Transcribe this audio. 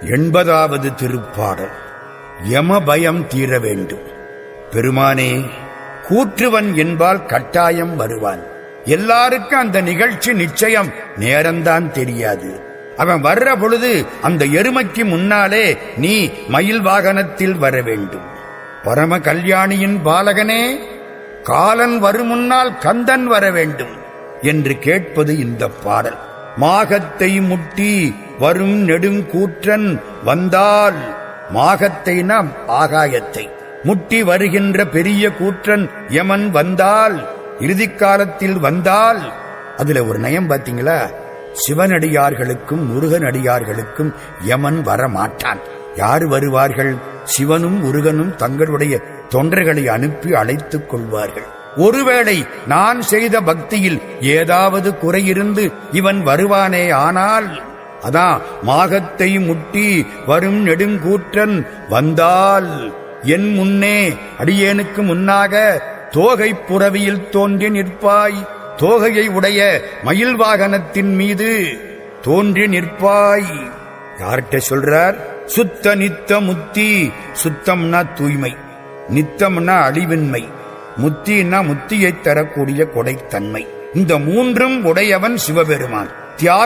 எண்பதாவது திருப்பாடல். யமபயம் தீர வேண்டும். பெருமானே கூற்றுவன் என்பால் கட்டாயம் வருவான். எல்லாருக்கும் அந்த நிகழ்ச்சி நிச்சயம் நேரம்தான் தெரியாது. அவன் வர்ற பொழுது அந்த எருமைக்கு முன்னாலே நீ மயில் வாகனத்தில் வர வேண்டும். பரம கல்யாணியின் பாலகனே காலன் வரும் முன்னால் கந்தன் வர வேண்டும் என்று கேட்பது இந்த பாடல். மாகத்தை முட்டி வரும் நெடுங்கூற்றன் வந்தால். மாகத்தை ஆகாயத்தை. முட்டி வருகின்ற பெரிய கூற்றன் யமன் வந்தால் இறுதிக்காலத்தில் வந்தால். அதுல ஒரு நயம் பாத்தீங்களா? சிவனடியார்களுக்கும் முருகனடியார்களுக்கும் யமன் வரமாட்டான். யார் வருவார்கள்? சிவனும் முருகனும் தங்களுடைய தொண்டர்களை அனுப்பி அழைத்துக் கொள்வார்கள். ஒருவேளை நான் செய்த பக்தியில் ஏதாவது குறையிருந்து இவன் வருவானே ஆனால் அதான் மாகத்தை முட்டி வரும் நெடுங்கூற்றன் வந்தால் என் முன்னே அடியேனுக்கு முன்னாக தோகை புறவியில் தோன்றி நிற்பாய் தோகையை உடைய மயில் வாகனத்தின் மீது தோன்றி நிற்பாய். யார்கிட்ட சொல்றார்? சுத்த நித்த முத்தி சுத்தம்னா தூய்மை நித்தம்னா அழிவின்மை. முத்தின்னா முத்தியை தரக்கூடிய கொடைத்தன்மை. இந்த மூன்றும் உடையவன் சிவபெருமான். தியாக